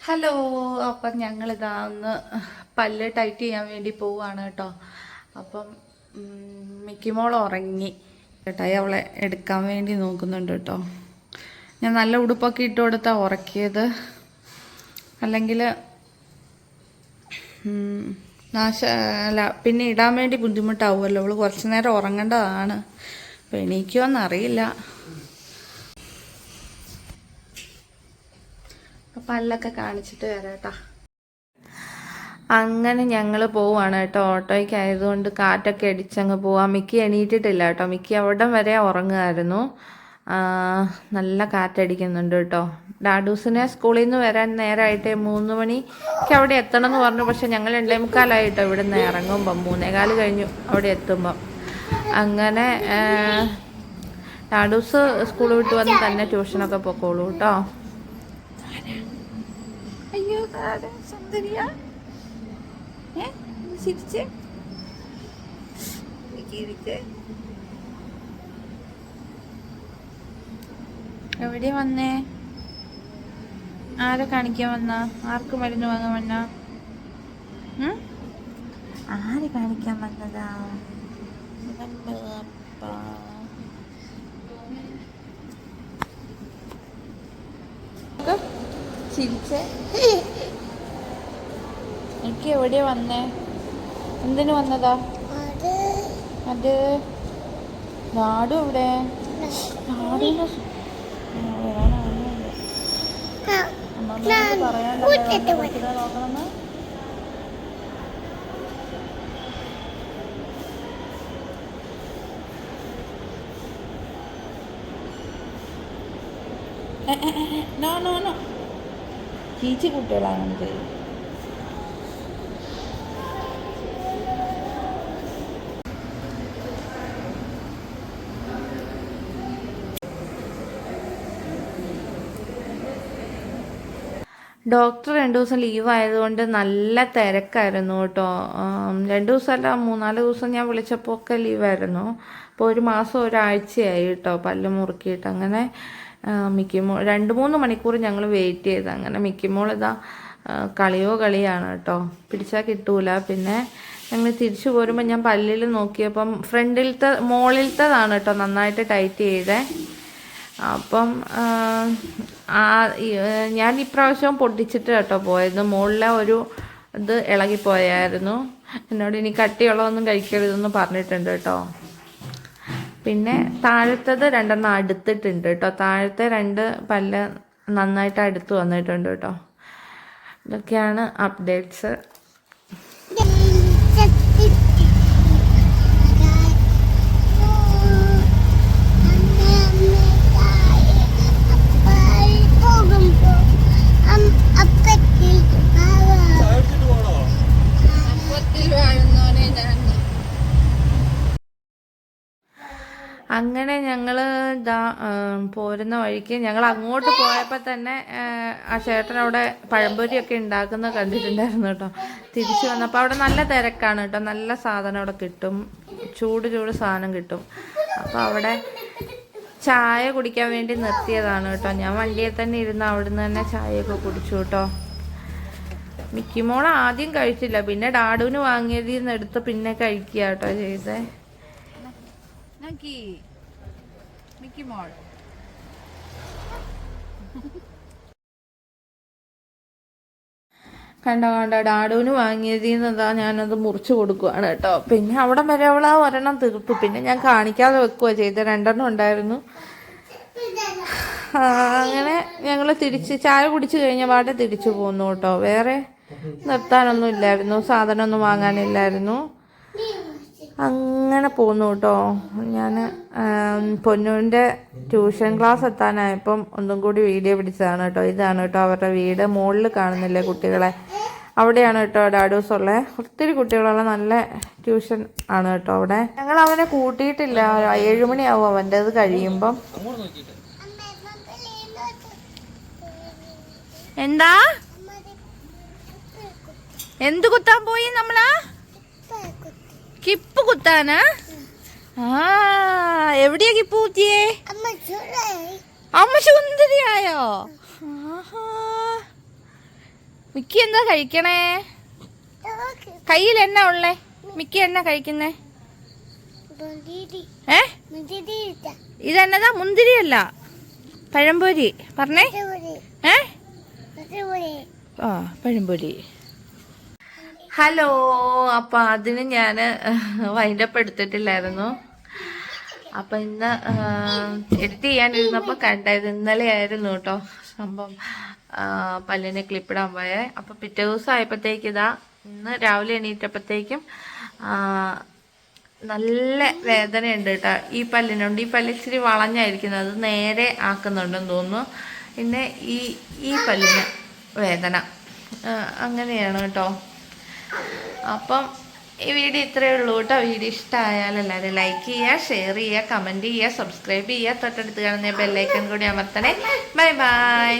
Hello അപ്പം ഞങ്ങളിതാ ഒന്ന് പല്ല് ടൈറ്റ് ചെയ്യാൻ വേണ്ടി പോവുകയാണ് കേട്ടോ. അപ്പം മിക്കിമോൾ ഉറങ്ങി. ചേട്ടായി അവളെ എടുക്കാൻ വേണ്ടി നോക്കുന്നുണ്ട് കേട്ടോ. ഞാൻ നല്ല ഉടുപ്പൊക്കെ ഇട്ട് കൊടുത്താൽ ഉറക്കിയത്. അല്ലെങ്കിൽ നാശ അല്ല പിന്നെ ഇടാൻ വേണ്ടി ബുദ്ധിമുട്ടാവുമല്ലോ. അവൾ കുറച്ച് നേരം ഉറങ്ങേണ്ടതാണ്. അപ്പം എണീക്കുമോന്നറിയില്ല അപ്പൊ പല്ലൊക്കെ കാണിച്ചിട്ട് വരാം കേട്ടോ. അങ്ങനെ ഞങ്ങൾ പോവാണ് കേട്ടോ. ഓട്ടോയ്ക്ക് ആയതുകൊണ്ട് കാറ്റൊക്കെ അടിച്ചങ്ങ് പോവാം. മിക്കി എണീറ്റിട്ടില്ല കേട്ടോ. മിക്കി അവിടെ വരെ ഉറങ്ങുമായിരുന്നു നല്ല കാറ്റടിക്കുന്നുണ്ട് കേട്ടോ. ഡാഡൂസിനെ സ്കൂളിൽ നിന്ന് വരാൻ നേരമായിട്ട് മൂന്ന് മണിക്ക് അവിടെ എത്തണം എന്ന് പറഞ്ഞു. പക്ഷെ ഞങ്ങൾ രണ്ടേ മുക്കാലായിട്ടോ ഇവിടെ നിന്ന് ഇറങ്ങുമ്പം മൂന്നേകാൽ കഴിഞ്ഞു അവിടെ എത്തുമ്പം. അങ്ങനെ ഡാഡൂസ് സ്കൂൾ വിട്ട് വന്ന് തന്നെ ട്യൂഷനൊക്കെ പൊക്കോളൂ കേട്ടോ. അയ്യോ താരം സുന്ദരിയ. ഏ ചിരിച്ച്. ചിരിച്ചേ എവിടെ വന്നേ? ആരെ കാണിക്കാൻ വന്ന? ആർക്ക് മരുന്ന് വാങ്ങാൻ വന്ന? ആര് കാണിക്കാൻ വന്നതാ ഇവന്റെ അപ്പ. ഒക്കെ ചിരിച്ചേ. എനിക്ക് എവിടെയാ വന്നേ? എന്തിനു വന്നതാ? അത് നാടും ഇവിടെ നാടിന് നോക്കണമെന്ന്. no, no, no. ചീച്ചി കുട്ടികളാണ് ഇത് ഡോക്ടർ രണ്ട് ദിവസം ലീവ് ആയതുകൊണ്ട് നല്ല തിരക്കായിരുന്നു കേട്ടോ. രണ്ട് ദിവസമല്ല മൂന്നാൽ ദിവസം ഞാൻ വിളിച്ചപ്പോൾ ഒക്കെ ലീവായിരുന്നു അപ്പോൾ ഒരു മാസം ഒരാഴ്ചയായി കേട്ടോ പല്ല് മുറുക്കിയിട്ട്. അങ്ങനെ ആ, മിക്കിമോ രണ്ട് മൂന്ന് മണിക്കൂർ ഞങ്ങൾ വെയിറ്റ് ചെയ്ത്. അങ്ങനെ മിക്കിമോൾ ഇതാ കളിയോ കളിയാണ് കേട്ടോ. പിടിച്ചാൽ കിട്ടൂല. പിന്നെ ഞങ്ങൾ തിരിച്ചു പോരുമ്പോൾ ഞാൻ പല്ലിൽ നോക്കിയപ്പം ഫ്രണ്ടിലത്തെ മോളിലത്തേതാണ് കേട്ടോ നന്നായിട്ട് ടൈറ്റ് ചെയ്തേ. അപ്പം ഞാൻ ഇപ്രാവശ്യം പൊട്ടിച്ചിട്ട് കേട്ടോ പോയത്. മുകളിലെ ഒരു ഇത് ഇളകിപ്പോയായിരുന്നു. എന്നോട് ഇനി കട്ടിയുള്ളതൊന്നും കഴിക്കരുതെന്ന് പറഞ്ഞിട്ടുണ്ട് കേട്ടോ. പിന്നെ താഴത്തത് രണ്ടെണ്ണം അടുത്തിട്ടുണ്ട് കേട്ടോ. താഴത്തെ രണ്ട് പല്ല് നന്നായിട്ട് അടുത്ത് വന്നിട്ടുണ്ട് കേട്ടോ. ഇതൊക്കെയാണ് അപ്ഡേറ്റ്സ് അങ്ങനെ ഞങ്ങൾ ഇതാ പോരുന്ന വഴിക്ക് ഞങ്ങൾ അങ്ങോട്ട് പോയപ്പോൾ തന്നെ ആ ചേട്ടൻ അവിടെ പഴംപൊരിയൊക്കെ ഉണ്ടാക്കുന്നത് കണ്ടിട്ടുണ്ടായിരുന്നു കേട്ടോ. തിരിച്ചു വന്നപ്പോൾ അവിടെ നല്ല തിരക്കാണ് കേട്ടോ. നല്ല സാധനം അവിടെ കിട്ടും. ചൂട് ചൂട് സാധനം കിട്ടും. അപ്പോൾ അവിടെ ചായ കുടിക്കാൻ വേണ്ടി നിർത്തിയതാണ് കേട്ടോ. ഞാൻ വണ്ടിയിൽ തന്നെ ഇരുന്ന് അവിടുന്ന് തന്നെ ചായയൊക്കെ കുടിച്ചു കേട്ടോ. മിക്കിമോൾ ആദ്യം കഴിച്ചില്ല. പിന്നെ ഡാഡുവിന് വാങ്ങിയതിൽ നിന്ന് എടുത്ത് പിന്നെ കഴിക്കുക കേട്ടോ ചെയ്തേ. നോക്കി മിക്കി മോൾ കണ്ട കണ്ട ഡാഡുവിന് വാങ്ങിയതിൽ നിന്നതാ ഞാനത് മുറിച്ചു കൊടുക്കുവാണ് കേട്ടോ. പിന്നെ അവിടെ വരെ അവൾ ആ ഒരെണ്ണം തീർത്തു. പിന്നെ ഞാൻ കാണിക്കാതെ വെക്കുക ചെയ്ത. രണ്ടെണ്ണം ഉണ്ടായിരുന്നു. അങ്ങനെ ഞങ്ങൾ തിരിച്ച് ചായ കുടിച്ച് കഴിഞ്ഞ പാടെ തിരിച്ചു പോന്നു കേട്ടോ. വേറെ നിർത്താനൊന്നും ഇല്ലായിരുന്നു. സാധനമൊന്നും വാങ്ങാനില്ലായിരുന്നു. അങ്ങനെ പോന്നു കേട്ടോ. ഞാൻ പൊന്നുവിന്റെ ട്യൂഷൻ ക്ലാസ് എത്താനായപ്പം ഒന്നും കൂടി വീഡിയോ പിടിച്ചതാണ് കേട്ടോ. ഇതാണ് കേട്ടോ അവരുടെ വീട്. മുകളിൽ കാണുന്നില്ലേ കുട്ടികളെ? അവിടെയാണ് കേട്ടോ ഡാഡൂസ് ഉള്ളത് ഒത്തിരി കുട്ടികളുള്ള നല്ല ട്യൂഷൻ ആണ് കേട്ടോ അവിടെ. ഞങ്ങൾ അവനെ കൂട്ടിയിട്ടില്ല. ഏഴുമണിയാവും അവന്റെത് കഴിയുമ്പം. എന്താ? എന്ത് കുത്താൻ പോയി നമ്മളാ? കിപ്പ് കുത്താനാ? ആ എവിടെയാ കിപ്പ് കുത്തിയേ? അമ്മ സുന്ദരിയായോ? മിക്ക എന്താ കഴിക്കണേ? കയ്യിൽ എന്നാ ഉള്ളേ? മിക്കി എന്നാ കഴിക്കുന്നേ? ഏ? ഇതെന്നതാ മുന്തിരിയല്ല പഴംപൊരി. പറഞ്ഞേ? ഏ? ആ പഴംപൊരി. ഹലോ അപ്പം അതിന് ഞാൻ വൈൻഡപ്പ് എടുത്തിട്ടില്ലായിരുന്നു. അപ്പം ഇന്ന് എഡിറ്റ് ചെയ്യാനിരുന്നപ്പോൾ കണ്ടായത് ഇന്നലെ ആയിരുന്നു കേട്ടോ. സംഭവം പല്ലിനെ ക്ലിപ്പിടാൻ പോയേ. അപ്പം പിറ്റേ ദിവസം ആയപ്പോഴത്തേക്ക് ഇതാ ഇന്ന് രാവിലെ എണീറ്റപ്പോഴത്തേക്കും നല്ല വേദനയുണ്ട് കേട്ടോ. ഈ പല്ലിനുണ്ട് ഈ പല്ല് ഇച്ചിരി വളഞ്ഞായിരിക്കുന്നത് അത് നേരെ ആക്കുന്നുണ്ടെന്ന് തോന്നുന്നു. പിന്നെ ഈ ഈ പല്ലിന് വേദന. അങ്ങനെയാണ് കേട്ടോ. അപ്പം ഈ വീഡിയോ ഇത്രയേ ഉള്ളൂ കേട്ടോ. വീഡിയോ ഇഷ്ടമായാൽ എല്ലാവരും ലൈക്ക് ചെയ്യുക ഷെയർ ചെയ്യുക കമന്റ് ചെയ്യുക സബ്സ്ക്രൈബ് ചെയ്യുക. തൊട്ടടുത്ത് കാണുന്ന ബെല്ലൈക്കൺ കൂടി അമർത്തണേ. Bye bye